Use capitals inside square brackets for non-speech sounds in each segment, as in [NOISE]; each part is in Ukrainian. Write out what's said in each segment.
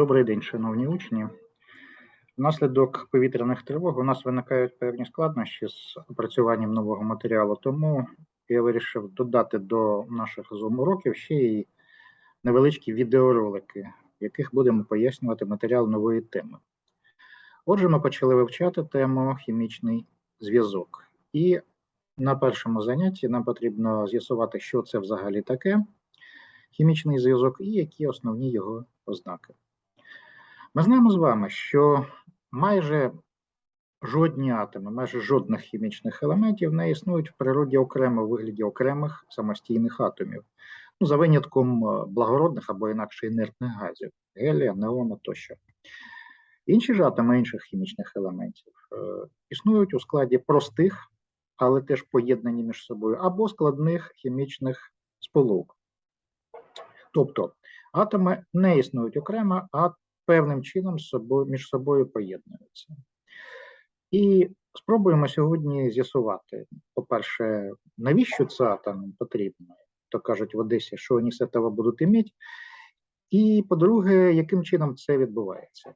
Добрий день, шановні учні. Внаслідок повітряних тривог у нас виникають певні складнощі з опрацюванням нового матеріалу, тому я вирішив додати до наших Zoom-уроків ще й невеличкі відеоролики, в яких будемо пояснювати матеріал нової теми. Отже, ми почали вивчати тему хімічний зв'язок. І на першому занятті нам потрібно з'ясувати, що це взагалі таке хімічний зв'язок і які основні його ознаки. Ми знаємо з вами, що майже жодні атоми, майже жодних хімічних елементів не існують в природі окремо у вигляді окремих самостійних атомів, ну, за винятком е, благородних або інакше інертних газів, гелія, неона тощо. Інші ж атоми інших хімічних елементів е, існують у складі простих, але теж поєднані між собою, або складних хімічних сполук. Тобто атоми не існують окремо, а певним чином собою, між собою поєднуються. І спробуємо сьогодні з'ясувати, по-перше, навіщо це атомам потрібно, то кажуть в Одесі, що вони з цього будуть іметь, і по-друге, яким чином це відбувається.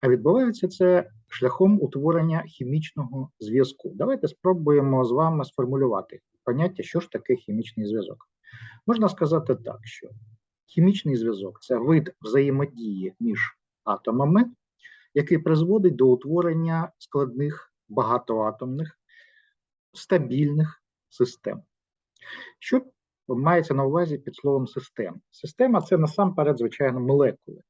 А відбувається це шляхом утворення хімічного зв'язку. Давайте спробуємо з вами сформулювати поняття, що ж таке хімічний зв'язок. Можна сказати так, що хімічний зв'язок це вид взаємодії між атомами, який призводить до утворення складних багатоатомних стабільних систем. Що мається на увазі під словом система? Система це насамперед, звичайно, молекули.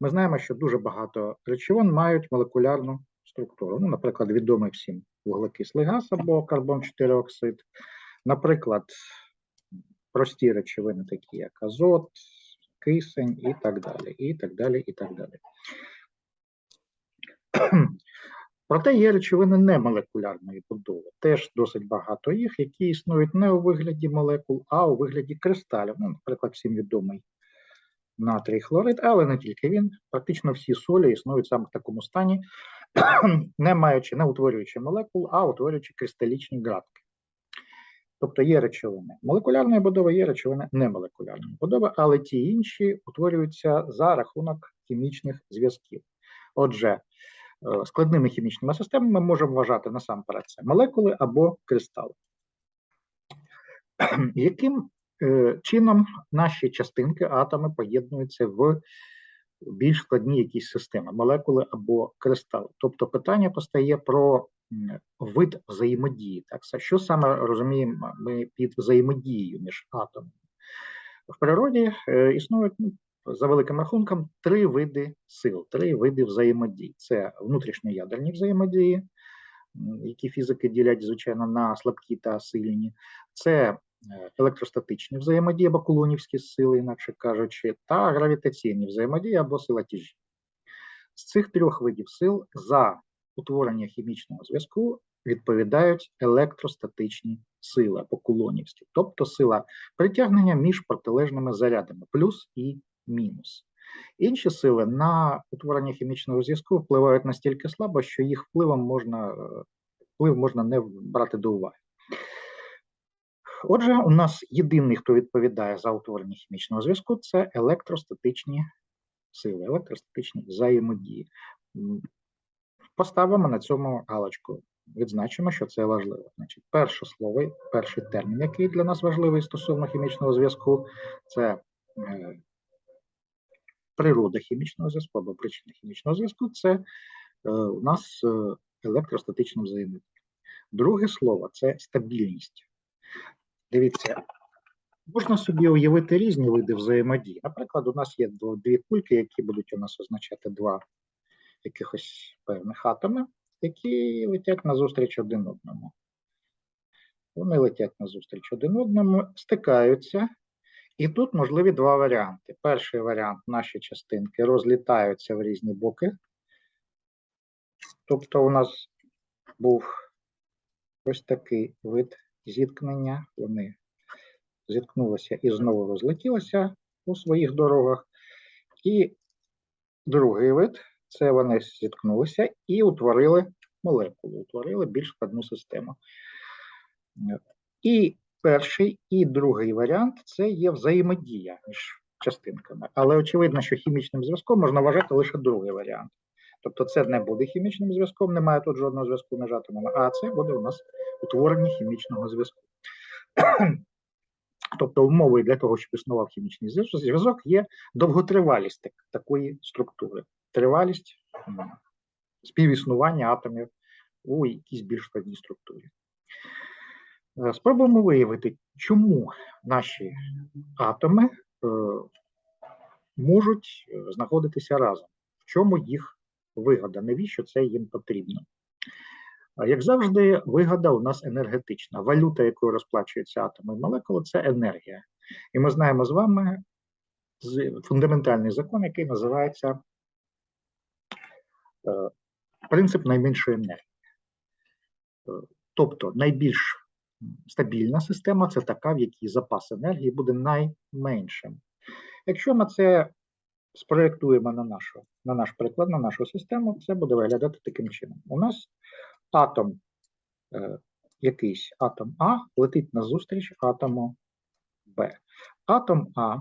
Ми знаємо, що дуже багато речовин мають молекулярну структуру. Ну, наприклад, відомий всім вуглекислий газ або карбон 4 оксид. Наприклад, прості речовини, такі як азот, кисень і так далі. І так далі, і так далі. [CLEARS THROAT] Проте є речовини немолекулярної будови. Теж досить багато їх, які існують не у вигляді молекул, а у вигляді кристалів. Ну, наприклад, всім відомий натрій хлорид, але не тільки він. Практично всі солі існують саме в такому стані, [CLEARS THROAT] не маючи, не утворюючи молекул, а утворюючи кристалічні градки. Тобто є речовини молекулярної будови, є речовини немолекулярної будови, але ті інші утворюються за рахунок хімічних зв'язків. Отже, е, складними хімічними системами ми можемо вважати насамперед це молекули або кристали. [CLEARS THROAT] Яким е, чином наші частинки, атоми поєднуються в більш складні якісь системи, молекули або кристали? Тобто питання постає про вид взаємодії. Так, Що саме розуміємо ми під взаємодією між атомами? В природі е, існують ну, за великим рахунком три види сил, три види взаємодії. Це внутрішньоядерні взаємодії, які фізики ділять, звичайно, на слабкі та сильні. Це е, електростатичні взаємодії або кулонівські сили, інакше кажучи, та гравітаційні взаємодії або сила тяжі. З цих трьох видів сил за утворення хімічного зв'язку відповідають електростатичні сили або кулонівські, тобто сила притягнення між протилежними зарядами, плюс і мінус. Інші сили на утворення хімічного зв'язку впливають настільки слабо, що їх впливом можна, вплив можна не брати до уваги. Отже, у нас єдиний, хто відповідає за утворення хімічного зв'язку, це електростатичні сили, електростатичні взаємодії. Поставимо на цьому галочку. Відзначимо, що це важливо. Значить, перше слово, перший термін, який для нас важливий стосовно хімічного зв'язку, це е, природа хімічного зв'язку або причина хімічного зв'язку це е, у нас е, електростатична взаємодія. Друге слово це стабільність. Дивіться, можна собі уявити різні види взаємодії. Наприклад, у нас є дві кульки, які будуть у нас означати два якихось певних атомів, які летять назустріч один одному. Вони летять назустріч один одному, стикаються. І тут можливі два варіанти. Перший варіант наші частинки розлітаються в різні боки. Тобто, у нас був ось такий вид зіткнення. Вони зіткнулися і знову розлетілися у своїх дорогах. І другий вид це вони зіткнулися і утворили молекулу, утворили більш складну систему. І перший і другий варіант це є взаємодія між частинками. Але очевидно, що хімічним зв'язком можна вважати лише другий варіант. Тобто це не буде хімічним зв'язком, немає тут жодного зв'язку між атомами, а це буде у нас утворення хімічного зв'язку. [CLEARS THROAT] Тобто умовою для того, щоб існував хімічний зв'язок, є довготривалість так- такої структури, тривалість співіснування атомів у якійсь більш складній структурі. Е, Спробуємо виявити, чому наші атоми е, можуть е, знаходитися разом, в чому їх вигода, навіщо це їм потрібно. Як завжди, вигода у нас енергетична. Валюта, якою розплачуються атоми і молекули, це енергія. І ми знаємо з вами фундаментальний закон, який називається принцип найменшої енергії. Е, Тобто найбільш стабільна система це така, в якій запас енергії буде найменшим. Якщо ми це спроєктуємо на, нашу, на наш приклад, на нашу систему, це буде виглядати таким чином. У нас атом, е, якийсь атом А летить назустріч атому Б. Атом А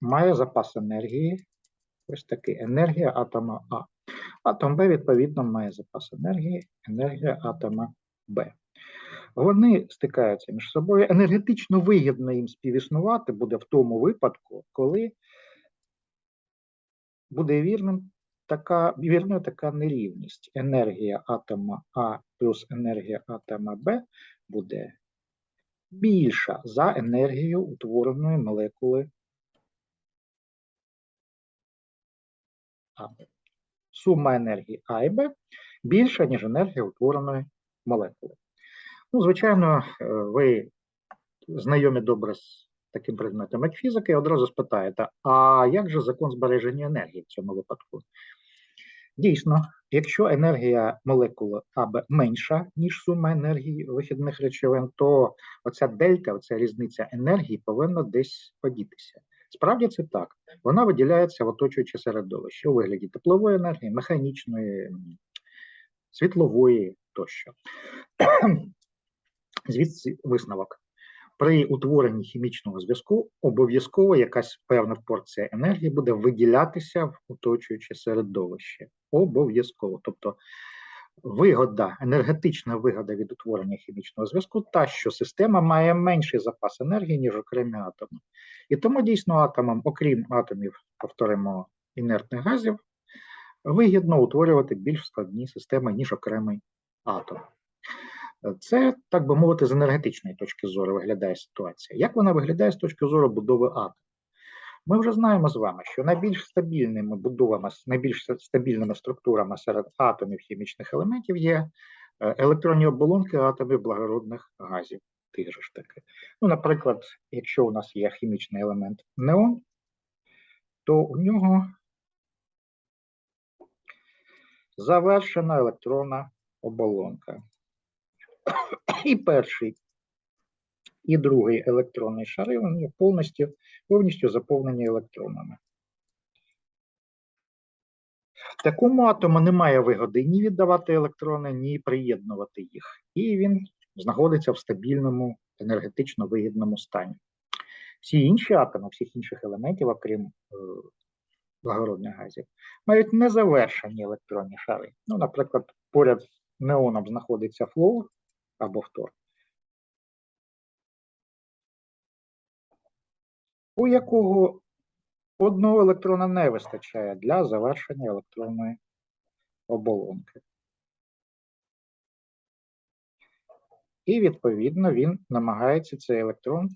має запас енергії, ось такий енергія атома А. Атом Б, відповідно, має запас енергії, енергія атома Б. Вони стикаються між собою. Енергетично вигідно їм співіснувати буде в тому випадку, коли буде вірним така, вірною така нерівність. Енергія атома А плюс енергія атома Б буде більша за енергію утвореної молекули АБ. Сума енергії А і Б більша, ніж енергія утвореної молекули. Ну, звичайно, е, ви знайомі добре з таким предметом, як фізика, і одразу спитаєте, а як же закон збереження енергії в цьому випадку? Дійсно, якщо енергія молекули АБ менша, ніж сума енергії вихідних речовин, то оця дельта, оця різниця енергії повинна десь подітися. Справді це так. Вона виділяється в оточуюче середовище у вигляді теплової енергії, механічної, світлової тощо. [CLEARS THROAT] Звідси висновок. При утворенні хімічного зв'язку обов'язково якась певна порція енергії буде виділятися в оточуюче середовище. Обов'язково. Тобто вигода, енергетична вигода від утворення хімічного зв'язку, та, що система має менший запас енергії, ніж окремі атоми. І тому дійсно атомам, окрім атомів, повторимо, інертних газів, вигідно утворювати більш складні системи, ніж окремий атом. Це, так би мовити, з енергетичної точки зору виглядає ситуація. Як вона виглядає з точки зору будови атому? Ми вже знаємо з вами, що найбільш стабільними будовами, найбільш стабільними структурами серед атомів хімічних елементів є е, електронні оболонки атомів благородних газів. Тих ж таки. Ну, наприклад, якщо у нас є хімічний елемент неон, то у нього завершена електронна оболонка. І перший, і другий електронний шари вони повністю, повністю заповнені електронами. Такому атому немає вигоди ні віддавати електрони, ні приєднувати їх. І він знаходиться в стабільному енергетично вигідному стані. Всі інші атоми, всіх інших елементів, окрім е, благородних газів, мають незавершені електронні шари. Ну, наприклад, поряд з неоном знаходиться флуор або фтор, у якого одного електрона не вистачає для завершення електронної оболонки. І, відповідно, він намагається цей електрон,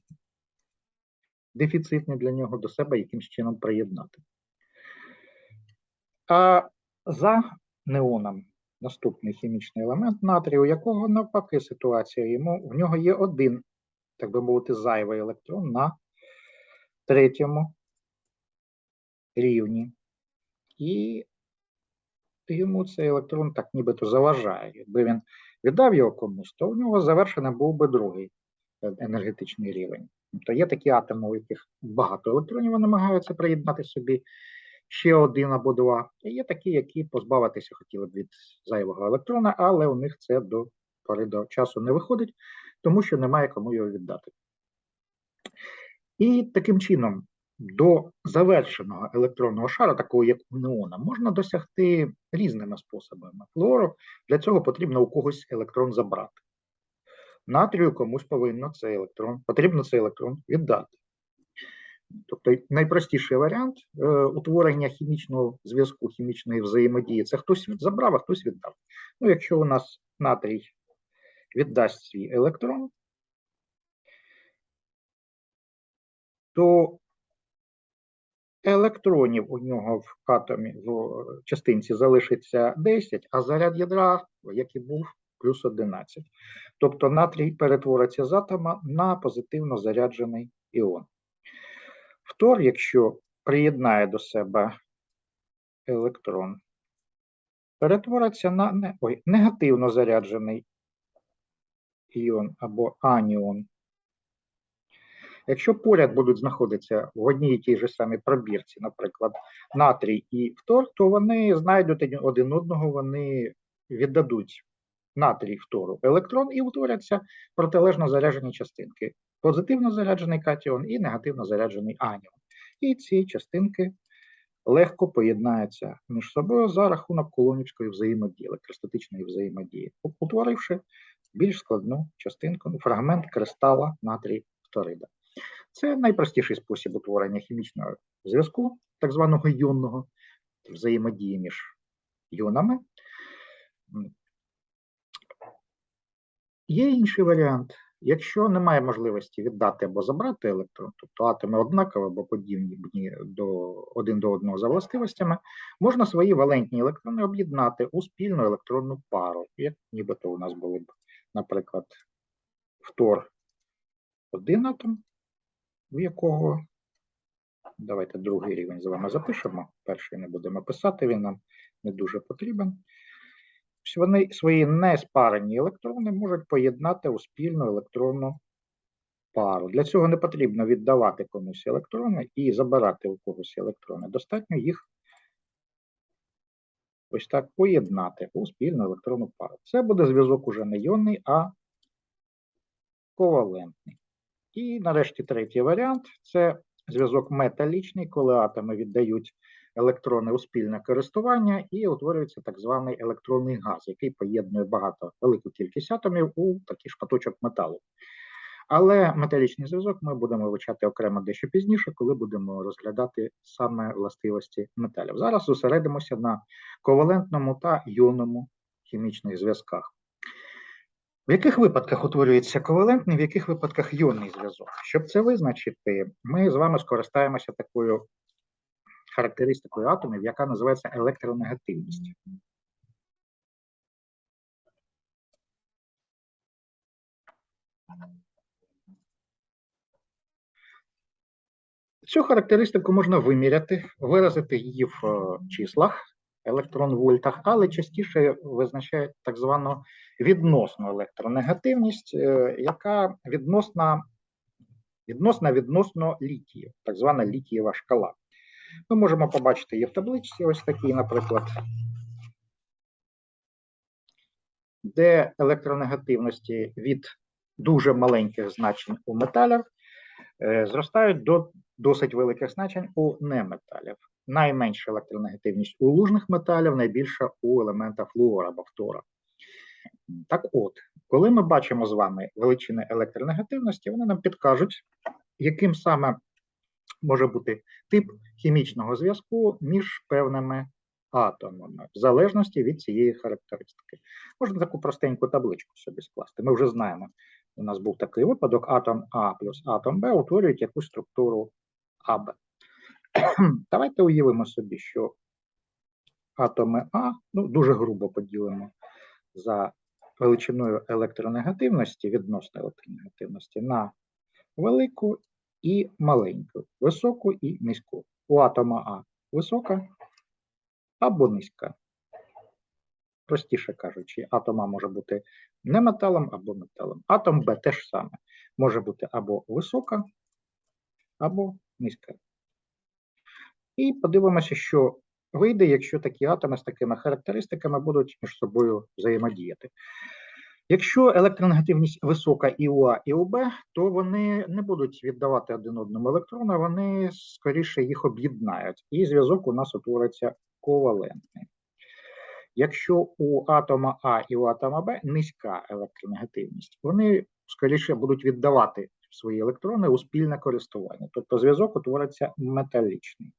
дефіцитний для нього, до себе якимсь чином приєднати. А за неоном наступний хімічний елемент натрію, у якого навпаки ситуація йому, в нього є один, так би мовити, зайвий електрон на третьому рівні. І йому цей електрон так нібито заважає. Якби він віддав його комусь, то у нього завершений був би другий е, енергетичний рівень. Тобто є такі атоми, у яких багато електронів вони намагаються приєднати собі ще один або два. І є такі, які позбавитися хотіли б від зайвого електрона, але у них це до пори до часу не виходить, тому що немає кому його віддати. І таким чином до завершеного електронного шара, такого як у неона, можна досягти різними способами. Флуору для цього потрібно у когось електрон забрати. Натрію комусь повинно цей електрон, потрібно цей електрон віддати. Тобто найпростіший варіант е, утворення хімічного зв'язку, хімічної взаємодії це хтось забрав, а хтось віддав. Ну, якщо у нас натрій віддасть свій електрон, то електронів у нього в атомі в частинці залишиться 10, а заряд ядра, як і був, плюс 11. Тобто натрій перетвориться з атома на позитивно заряджений іон. Фтор, якщо приєднає до себе електрон, перетвориться на ой, негативно заряджений іон або аніон. Якщо поряд будуть знаходитися в одній і тій же самій пробірці, наприклад, натрій і фтор, то вони знайдуть один- одного, вони віддадуть натрій фтору електрон і утворяться протилежно заряджені частинки. Позитивно заряджений катіон і негативно заряджений аніон. І ці частинки легко поєднаються між собою за рахунок колонівської взаємодії, електростатичної взаємодії, утворивши більш складну частинку, фрагмент кристала натрій фторида. Це найпростіший спосіб утворення хімічного зв'язку, так званого йонного, взаємодії між йонами. Є інший варіант. Якщо немає можливості віддати або забрати електрон, тобто атоми однакові або подібні до один до одного за властивостями, можна свої валентні електрони об'єднати у спільну електронну пару. Як нібито у нас були б, наприклад, фтор один атом, в якого давайте другий рівень з вами запишемо. Перший не будемо писати, він нам не дуже потрібен. Вони свої неспарені електрони можуть поєднати у спільну електронну пару. Для цього не потрібно віддавати комусь електрони і забирати у когось електрони. Достатньо їх ось так поєднати у спільну електронну пару. Це буде зв'язок уже не йонний, а ковалентний. І нарешті третій варіант це зв'язок металічний, коли атоми віддають електрони у спільне користування і утворюється так званий електронний газ, який поєднує багато велику кількість атомів у такий шматочок металу. Але металічний зв'язок ми будемо вивчати окремо дещо пізніше, коли будемо розглядати саме властивості металів. Зараз зосередимося на ковалентному та йонному хімічних зв'язках. В яких випадках утворюється ковалентний, в яких випадках йонний зв'язок? Щоб це визначити, ми з вами скористаємося такою характеристикою атомів, яка називається електронегативність. Цю характеристику можна виміряти, виразити її в е, числах, електрон-вольтах, але частіше визначають так звану відносну електронегативність, е, яка відносна відносна відносно літію, так звана літієва шкала. Ми можемо побачити її в табличці, ось такій, наприклад, де електронегативності від дуже маленьких значень у металях е, зростають до досить великих значень у неметалів. Найменша електронегативність у лужних металів, найбільша у елемента флуора або фтора. Так от, коли ми бачимо з вами величини електронегативності, вони нам підкажуть, яким саме може бути тип хімічного зв'язку між певними атомами, в залежності від цієї характеристики. Можна таку простеньку табличку собі скласти. Ми вже знаємо, у нас був такий випадок: атом А плюс атом Б утворюють якусь структуру АБ. [CLEARS THROAT] Давайте уявимо собі, що атоми А ну, дуже грубо поділимо за величиною електронегативності, відносно електронегативності на велику і маленьку, високу і низьку. У атома А висока або низька. Простіше кажучи, атом А може бути не металом або металом. Атом Б теж саме може бути або висока, або низька. І подивимося, що вийде, якщо такі атоми з такими характеристиками будуть між собою взаємодіяти. Якщо електронегативність висока і у А, і у Б, то вони не будуть віддавати один одному електрони, вони скоріше їх об'єднають, і зв'язок у нас утвориться ковалентний. Якщо у атома А і у атома Б низька електронегативність, вони скоріше будуть віддавати свої електрони у спільне користування, тобто зв'язок утвориться металічний.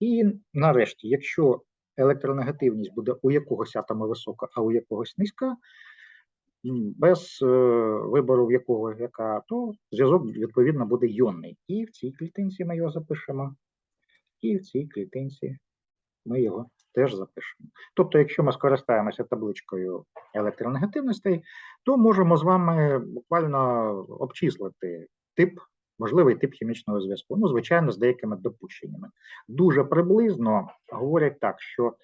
І нарешті, якщо електронегативність буде у якогось атома висока, а у якогось низька, без е, вибору в якого яка, то зв'язок відповідно буде йонний. І в цій клітинці ми його запишемо, і в цій клітинці ми його теж запишемо. Тобто, якщо ми скористаємося табличкою електронегативностей, то можемо з вами буквально обчислити тип, можливий тип хімічного зв'язку. Ну, звичайно, з деякими допущеннями. Дуже приблизно говорять так, що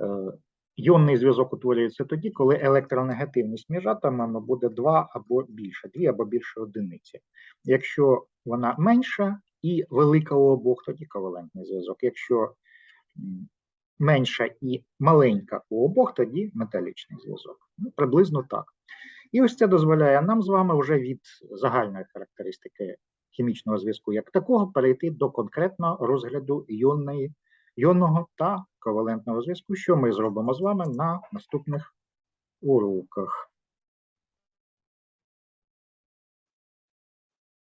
е, Йонний зв'язок утворюється тоді, коли електронегативність між атомами буде 2 або більше, 2 або більше одиниці. Якщо вона менша і велика у обох, тоді ковалентний зв'язок. Якщо менша і маленька у обох, тоді металічний зв'язок. Ну, приблизно так. І ось це дозволяє нам з вами вже від загальної характеристики хімічного зв'язку як такого перейти до конкретного розгляду іонної іонного та ковалентного зв'язку, що ми зробимо з вами на наступних уроках.